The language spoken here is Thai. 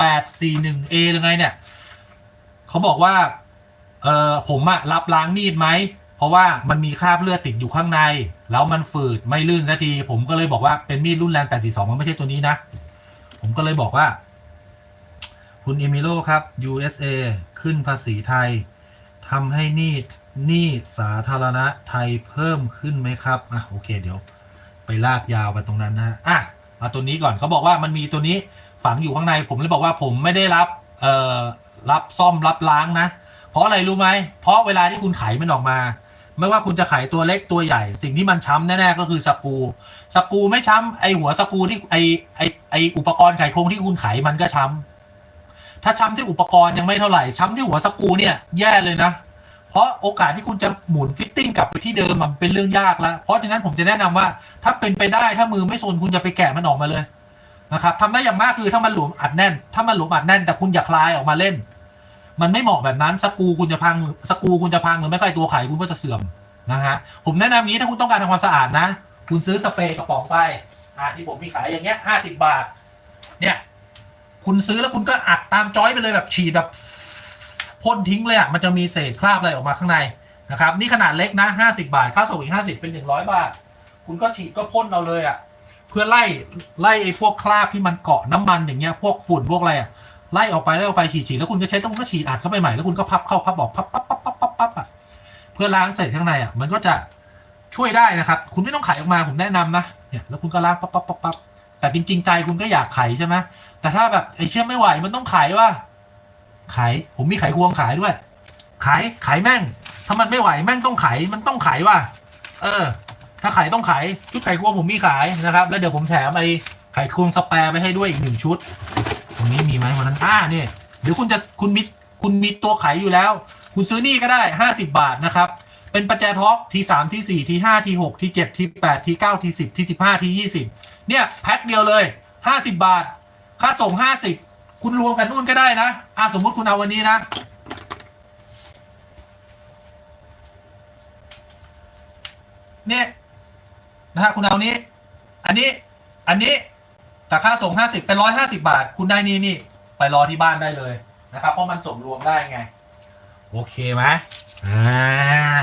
841A ยังไงเนี่ยเขาบอกว่าเออผมอะรับล้างมีดไหม เพราะว่ามันมีคราบเลือดติดอยู่ข้างใน แล้วมันฝืดไม่ลื่นสักที ผมก็เลยบอกว่าเป็นมีดรุ่นแรง842 มันไม่ใช่ตัวนี้นะ ผมก็เลยบอกว่า คุณเอมิโลครับ USA ขึ้นภาษีไทยทำให้หนี้หนี้สาธารณะไทยเพิ่มขึ้นไหมครับ อะ โอเค เดี๋ยว ไปลากยาวไปตรงนั้นนะฮะ อะมาตัวนี้ก่อนเขาบอกว่ามันมีตัวนี้ฝังอยู่ข้างใน ผมเลยบอกว่าผมไม่ได้รับ เอ่อ รับซ่อมรับล้างนะ เพราะอะไรรู้ไหม เพราะเวลาที่คุณไขมันออกมา ไม่ว่าคุณจะไขตัวเล็กตัวใหญ่ สิ่งที่มันช้ำแน่ๆก็คือสกูสกูไม่ช้ำไอหัวสกูที่ไอไอไออุปกรณ์ไขโครงที่คุณไขมันก็ช้ำถ้าช้ำที่อุปกรณ์ยังไม่เท่าไหร่ช้ำที่หัวสกูเนี่ยแย่เลยนะ ราะโอกาสที่คุณจะหมุนฟิตติ้งกลับไปที่เดิมมันเป็นเรื่องยากแล้ว เพราะฉะนั้นผมจะแนะนำว่า ถ้าเป็นไปได้ถ้ามือไม่โซนคุณจะไปแกะมันออกมาเลยนะครับทำได้อย่างมากคือถ้ามันหลวมอัดแน่น ถ้ามันหลวมอัดแน่นแต่คุณอย่าคลายออกมาเล่น มันไม่เหมาะแบบนั้นสกูคุณจะพังสกูคุณจะพังหรือไม่ก็ไอตัวไขคุณก็จะเสื่อมนะฮะผมแนะนำอย่านี้ถ้าคุณต้องการทำความสะอาดนะ คุณซื้อสเปรย์กระป๋องไปอ่าที่ผมมีขายอย่างเงี้ยห้าสิบบาท เนี่ย คุณซื้อแล้วคุณก็อัดตามจอยไปเลยแบบฉีดแบบ พ่นทิ้งเลยอะมันจะมีเศษคราบอะไรออกมาข้างในนะครับนี่ขนาดเล็กนะห้าสิบาทค่าส่งอีกห้าสิบเป็นหนึ่งร้อยบาท คุณก็ฉีดก็พ่นเอาเลยอะเพื่อไล่ไล่ไอ้พวกคราบที่มันเกาะน้ำมันอย่างเงี้ยพวกฝุ่นพวกอะไรอะไล่ออกไปไล่ออกไปฉีดฉีดแล้วคุณก็ใช้ต้องก็ฉีดอัดเข้าไปใหม่แล้วคุณก็พับเข้าพับออกพับปั๊บปั๊บปั๊บปั๊บปั๊บอะเพื่อล้างเศษข้างในอะมันก็จะช่วยได้นะครับ คุณไม่ต้องไขออกมาผมแนะนำนะเนี่ยแล้วคุณก็ล้างปั๊บปั๊บปั๊บปั๊บแต่จริงๆใจคุณก็อยากไขใช่ไหมแต่ถ้าแบบไอ้เชื่อไม่ไหวมันต้องไขว่า ไขผมมีไขควงขายด้วย ขายขายแม่ง ถ้ามันไม่ไหวแม่งต้องไขมันต้องไขว่ะเออ ถ้าขายต้องขายชุดไขควงผมมีขายนะครับ แล้วเดี๋ยวผมแถมไอ้ไขควงสแปร์ไปให้ด้วยอีกหนึ่งชุด ตรงนี้มีไหมวันนั้นอ่าเนี่ยเดี๋ยวคุณจะคุณมีคุณมีตัวไขอยู่แล้ว คุณซื้อนี่ก็ได้ห้าสิบาทนะครับ เป็นประแจท็อกทีสามทีสี่ทีห้าทีหกทีเจ็ดทีแปดทีเก้าทีสิบทีสิบห้าทียี่สิบเนี่ยแพ็คเดียวเลยห้าสิบาท ค่าส่งห้าสิบ คุณรวมกันนู่นก็ได้นะอ่าสมมุติคุณเอาวันนี้นะ เนี่ยนะฮะคุณเอานี้ อันนี้ อันนี้แต่ค่าส่งห้าสิบเป็นร้อยห้าสิบาท คุณได้นี่นี่ไปรอที่บ้านได้เลยนะครับ เพราะมันส่งรวมได้ไง โอเคไหมอ่า